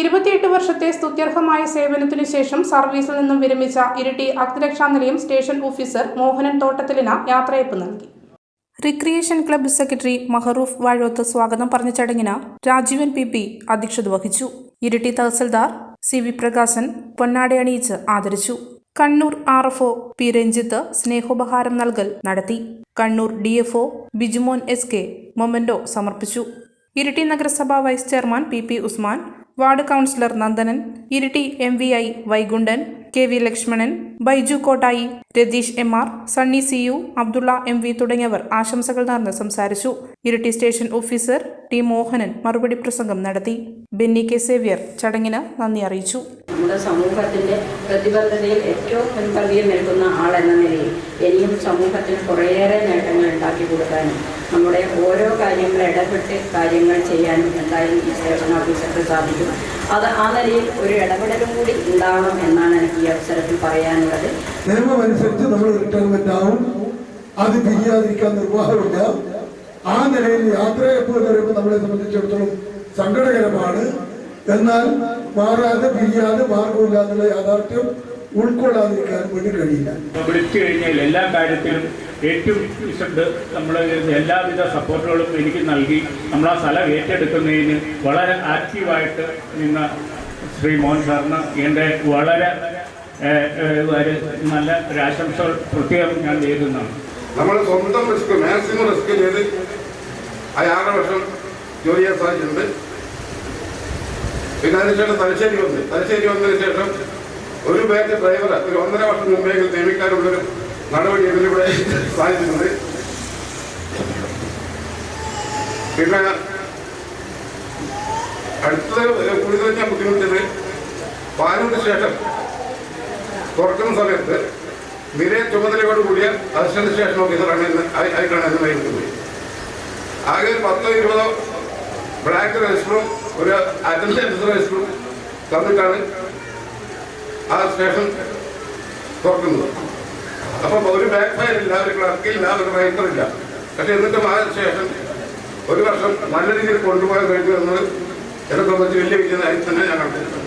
ഇരുപത്തിയെട്ട് വർഷത്തെ സ്തുത്യർഹമായ സേവനത്തിനു ശേഷം സർവീസിൽ നിന്നും വിരമിച്ച ഇരിട്ടി അഗ്നിരക്ഷാ നിലയം സ്റ്റേഷൻ ഓഫീസർ മോഹനൻ തോട്ടത്തിലിന് യാത്രയപ്പ് നൽകി. Recreation club secretary Mahroof Vazhoth സ്വാഗതം പറഞ്ഞ ചടങ്ങിന് രാജീവൻ പി പി അധ്യക്ഷത വഹിച്ചു. ഇരിട്ടി തഹസിൽദാർ സി വി പ്രകാശൻ പൊന്നാടി അണിയിച്ച് ആദരിച്ചു. Kannur R F O P Ranjith സ്നേഹോപഹാരം നൽകൽ നടത്തി. Kannur D F O Bijumon S K memento സമർപ്പിച്ചു. ഇരിട്ടി നഗരസഭ vice chairman P P Usman ward councillor Nandanan Iritty M V I Vaikundan K V Lakshmanan Baiju Kottayi Ratheesh M R Sunny C U Abdulla M V തുടങ്ങിയവർ ആശംസകൾ നേർന്ന് സംസാരിച്ചു. Iritty station officer T Mohanan മറുപടി പ്രസംഗം നടത്തി. Benny K Xavier ചടങ്ങിന് നന്ദി അറിയിച്ചു. നമ്മുടെ സമൂഹത്തിന്റെ പ്രതിബദ്ധതയിൽ ഏറ്റവും മുൻപന്തിയിൽ നിൽക്കുന്ന ആളെന്ന നിലയിൽ ഇനിയും സമൂഹത്തിന് കുറേയേറെ നേട്ടങ്ങൾ ഉണ്ടാക്കി കൊടുക്കാനും നമ്മുടെ ഓരോ കാര്യങ്ങൾ ഇടപെട്ട് കാര്യങ്ങൾ ചെയ്യാനും എന്തായാലും ഈ സ്റ്റേഷൻ ഓഫീസർക്ക് സാധിക്കും. അത് ആ നിലയിൽ ഒരു ഇടപെടലും കൂടി ഉണ്ടാവണം എന്നാണ് എനിക്ക് ഈ അവസരത്തിൽ പറയാനുള്ളത്. നിയമമനുസരിച്ച് നമ്മൾ റിട്ടയർമെന്റ് ആവും. അത് പിരിയാതിരിക്കാൻ നിർവാഹമില്ല. ആ നിലയിൽ യാത്രയെപ്പോൾ പറയുമ്പോൾ നമ്മളെ സംബന്ധിച്ചിടത്തോളം സങ്കടകരമാണ്. എന്നാൽ മാറാതെ പിരിയാതെ മാർഗമില്ല എന്നുള്ള യാഥാർത്ഥ്യം ഉൾക്കൊള്ളാതിരിക്കാൻ വേണ്ടി കഴിയില്ല. വിളിച്ചു കഴിഞ്ഞാൽ എല്ലാ കാര്യത്തിലും ഏറ്റവും വിശുദ്ധ നമ്മൾ എല്ലാവിധ സപ്പോർട്ടുകളും എനിക്ക് നൽകി. നമ്മൾ ആ സ്ഥലം ഏറ്റെടുക്കുന്നതിന് വളരെ ആക്റ്റീവായിട്ട് നിന്ന ശ്രീ മോഹൻ സാറിന് എന്റെ വളരെ നല്ല ഒരു ആശംസകൾ പ്രത്യേകം ഞാൻ നേരുന്നതാണ് നമ്മൾ സ്വന്തം റിസ്ക് മാക്സിമം റിസ്ക് ചെയ്ത് ആ ആറ് വർഷം ജോലി ചെയ്യാൻ സാധിച്ചിട്ടുണ്ട്. പിന്നെ അതിനുശേഷം തലശ്ശേരി വന്നു. തലശ്ശേരി വന്നതിന് ശേഷം ഒരു ബാച്ച് ഡ്രൈവർ ഒരു ഒന്നര വർഷം മുമ്പേക്ക് നിയമിക്കാനുള്ളൊരു നടപടി ഇതിലൂടെ സാധിക്കുന്നത് പിന്നെ അടുത്തത് കൂടുതൽ ഞാൻ ബുദ്ധിമുട്ടിയത് പാലൂരിന് ശേഷം തുറക്കുന്ന സമയത്ത് നിരയെ ചുമതലയോട് കൂടിയ അസിസ്റ്റന്റ് സ്റ്റേഷൻ ഓഫീസറാണ് ഇന്ന് ആയി- ആയിട്ടാണ് എന്നെ നിയമിക്കുന്നത് ആകെ ഒരു പത്തോ ഇരുപതോ ബ്ലാക്ക് രജിസ്റ്ററും ഒരു അറ്റൻഡൻസ് രജിസ്റ്ററും തന്നിട്ടാണ് ആ സ്റ്റേഷൻ തുറക്കുന്നത്. അപ്പം ഒരു ബാക്ക് ഫയർ ഇല്ല ഒരു ക്ലർക്ക് ഇല്ല ഒരു റൈറ്റർ ഇല്ല. പക്ഷെ എന്നിട്ടും ആ ശേഷം ഒരു വർഷം നല്ല രീതിയിൽ കൊണ്ടുപോകാൻ കഴിഞ്ഞു എന്നത് എന്നെ സംബന്ധിച്ച് വലിയ വിജയനായി തന്നെ ഞാൻ കണ്ടിട്ടുണ്ട്.